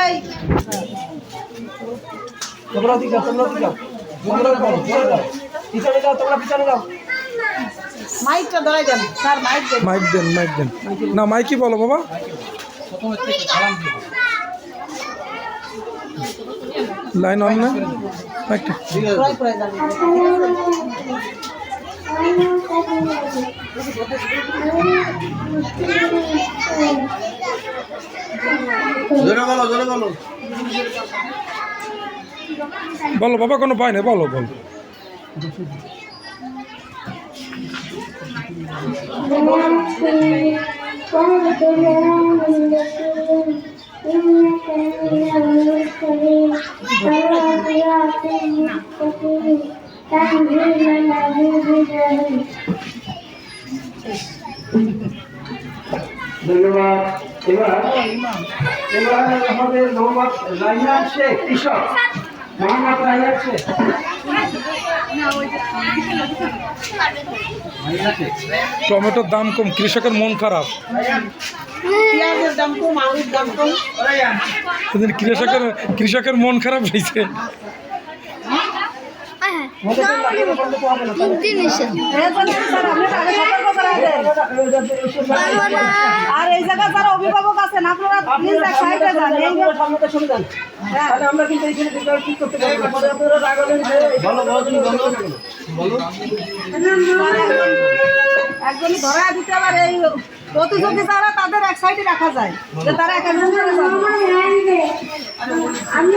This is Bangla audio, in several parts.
এই। তোমরা দিকে যাও তোমরা দিকে যাও। বন্ধুরা বলো বলে। দাও পিছনে যাও তোমরা পিছনে যাও। মাইকটা ধরাই দেন স্যার মাইক দেন। মাইক দেন মাইক দেন। না মাইকই বলো বাবা। লাইন অন না? মাইকটা ক্রয় করে যাবে জোরে বলো জোরে বলো। বলো বাবা কোনো ভয় নেই বলো বলো। ধন্যবাদ। এবার এবার আমাদের মোহাম্মদ রাইহান শেখ কৃষক। মোহাম্মদ রাইহান শেখ টমেটোর দাম কম কৃষকের মন খারাপ। পেঁয়াজের দাম কম আলুর দাম কম। সেদিন কৃষকের কৃষকের মন খারাপ হয়েছে। আর এই জায়গায় যারা অভিভাবক আছেন আপনারা প্লিজ এক সাইডে যান। এই আপনারা সামনেটা সরে যান। তাহলে আমরা কিন্তু এখানে ঠিক করতে পারব আপনারা বলো। একজনই ধরা দিতে আবার এই প্রতিযোগী যারা তাদের এক সাইডে রাখা যায় যে তারা এক একজন। আমি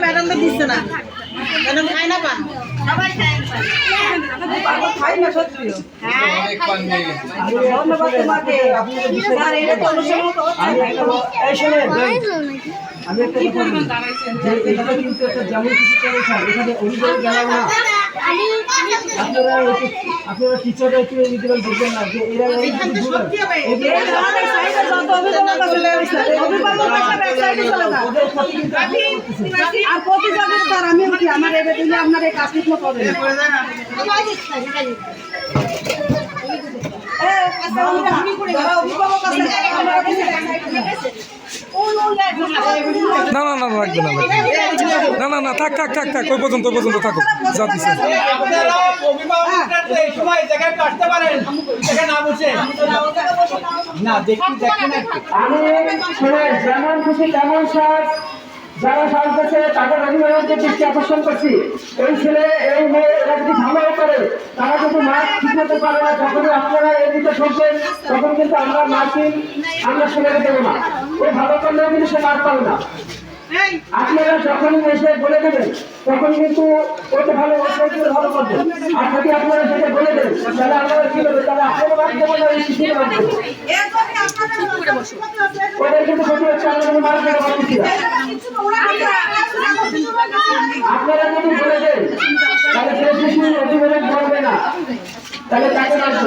ম্যাডাম তো দিচ্ছে না ম্যাডাম খায় না পান আমি একটা কথা বলি যে এটা কিন্তু একটা জামুন কিছু এখানে অভিযোগ গেলাম না আপনারা আপনারা টিচাররা একটু এই দিকে দেখবেন না যে এরা। আর প্রতিযোগিতা আমি উঠি আমার এবার দিলে আপনার এই কাজ ঠিক মতো হবে না। এ, যারা অভিভাবক আছে, না না না রাখবে না না। না না না থাক থাক থাক থাক ওই পর্যন্ত ওই পর্যন্ত থাকো যা দিছে। আপনারা অভিভাবকরা তো এই সময় এই জায়গায় একটু আসতে পারেন এখানে না বসে। না দেখি দেখেন একটু আমি শোনেন যেমন খুশি তেমন সাজ যারা সাজতেছে তাদের অভিভাবকদের দৃষ্টি আকর্ষণ করছি। এই ছেলে এই মেয়ে এরা যদি ভালো করে তারা কিন্তু মাছ হতে পারে না। যখনই আপনারা এদিকে শুনছেন তখন কিন্তু আমরা মার্কিন আমরা শুনে দেবো না। ওই ভালো করলেও কিন্তু সে মার পাবে না। আপনারা যখনই এসে বলে দেবেন তখন কিন্তু ওটা ভালো ভালো করবেন আর যদি আপনারা সেটা বলে দেন তাহলে আমরা কি করব তাহলে আপনারা মার দেবো না এই শিখিয়ে ওদের কিন্তু ক্ষতি হচ্ছে আমরা কিন্তু মার দেবো পারতেছি না কিছু তো ওরা করতে পারে না। আপনারা যদি বলে দেন তাহলে সে শিশু অভিভাবক বলবে না তাহলে তাকে রাখব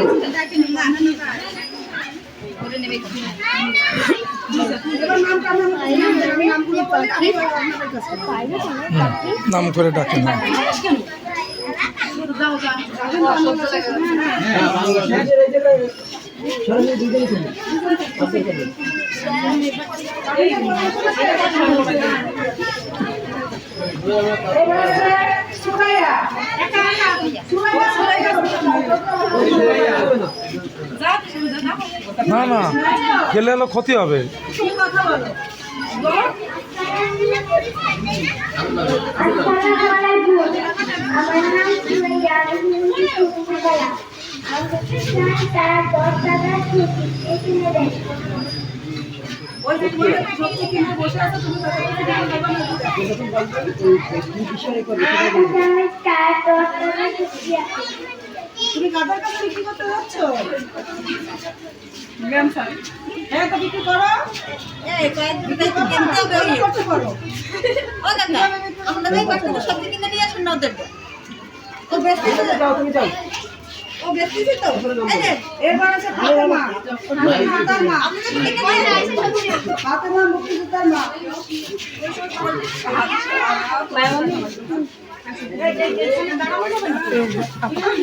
নাম করে ডাকে না সুরাইয়া না না গেলে হলো ক্ষতি হবে। আমার নাম তারা দশ টাকা ছুটি এখানে দেয় ওই যে তুমি সত্যি কিন্তু বসে আছো তুমি তাদের কাছে না তুমি কাদের কাছে বিক্রি করতে যাচ্ছ? ম্যাম স্যার হ্যাঁ তো বিক্রি করো। করতে না, বিক্রি করতে পারো ও বেচতেছে তো? যাও তুমি যাও। ও বেচতেছে তো? এরবার আছে ফাতেমা ফাতেমা ফাতেমা মুক্তিযোদ্ধার মা আমার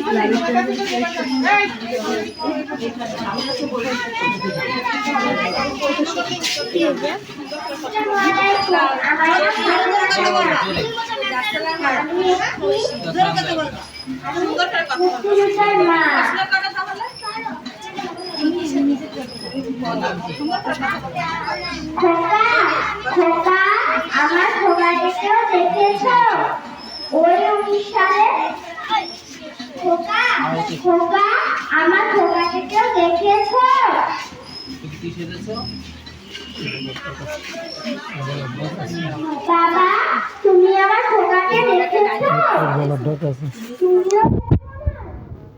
খোকা আমার খোকাটিকেও দেখেছ ওই উনিশ সালে খোকা খোকা আমার খোকাটিকেও দেখেছ বাবা তুমি আমার খোকাকে দেখেছ তুমিও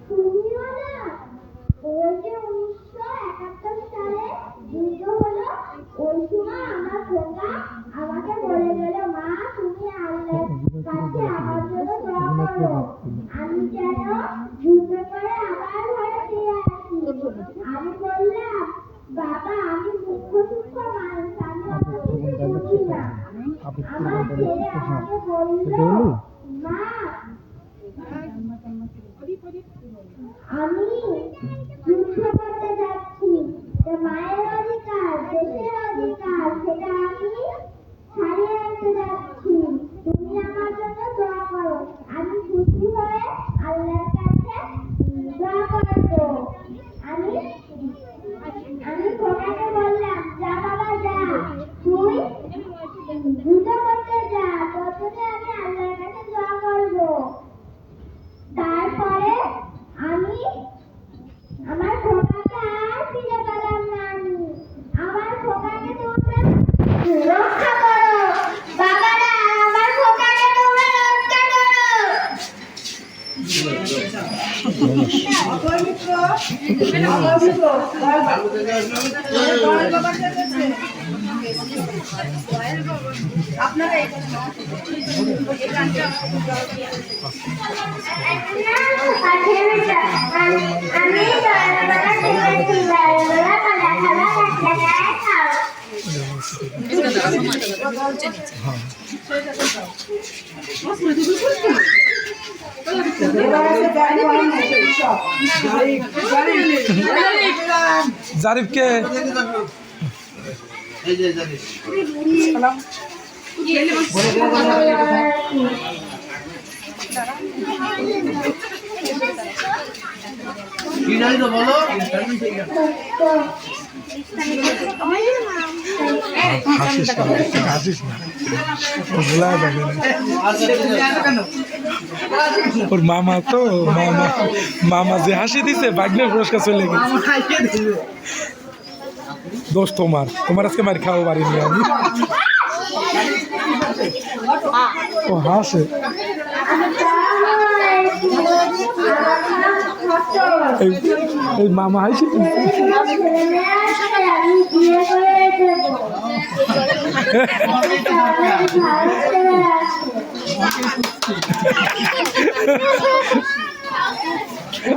তুমিও না ওই যে উনিশশো একাত্তর সালে যুদ্ধ হলো ওই সময় আমার খোকা আমাকে বলে গেল মা তুমি আল্লাহর কাছে আমার জন্য দোয়া করো আমি যেন যুদ্ধ করে আবার ঘরে ফিরে আসি আমি বললাম বাবা আমি মুখ্য সূক্ষ্ম মানুষ আমি অত কিছু বুঝি না আমার ছেলে আমাকে বলল মা আমি যুদ্ধ মায়ের অধিকার দেশের অধিকার সেটা আমি ছাড়িয়ে আনতে যাচ্ছি তুমি আমার জন্য দোয়া করো আমি খুশি আল্লাহর কাছে দোয়া করব আমি আমি খোকাকে বললাম যা বাবা যা তুই যুদ্ধ করতে যা প্রথমে আমি আল্লাহর কাছে দোয়া করব তারপরে আমি আমার খোকাকে আর ফিরে পেলাম না আমি আমার খোকাকে তোমরা রক্ষা করো বাবারা আমার খোকাকে তোমরা রক্ষা করো অভয় মিত্র অভয় মিত্র দয়াল বাবা। দয়াল বাবা কে দিয়েছে? আপনারা এই আমি দয়ালবালা দেখেছি দয়ালবালা কালা কালা কাটলা গায়ে খাও এবার আছে গাড়ি বানানো সব জারিফকে হাসিস না হাসিস না ভোলা যাবে ওর মামা তো মামা মামা যে হাসি দিছে বাগনের পুরস্কার চলে গেছে। দোষ তোমার তোমার আজকে মার খাওয়া পারিনি আমি। ও হাসে। এই এই মামা আসছে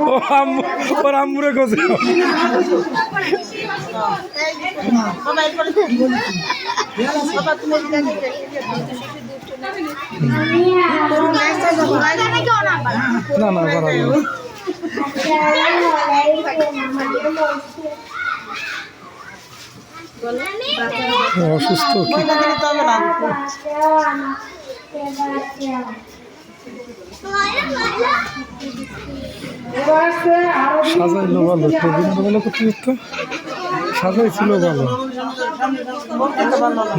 ও আম্মু ওর আম্মুরে গোছে না না। অসুস্থ সাজাইলো ভালো টবিনটা ভালো কর্তৃপক্ষ সাজাইছিল ভালো।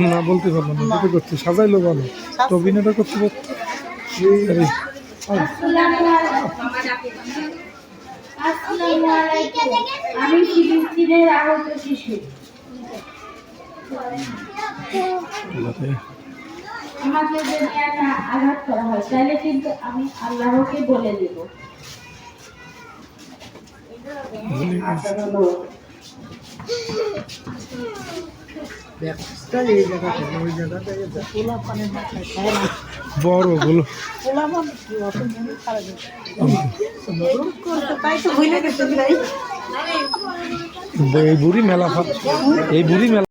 না বলতে পারব না বলতে করছি সাজাইলো ভালো। টবিনটা কর্তৃপক্ষ আরে, আসসালামু আলাইকুম। আমি ফিলিস্তিনের আহত শিশু। আমাকে যদি আঘাত করা হয় তাহলে কিন্তু আমি আল্লাহকে বলে দেব। বড়গুলো তাই তো ভুলে ভাই এই বুড়ি মেলা এই বুড়ি মেলা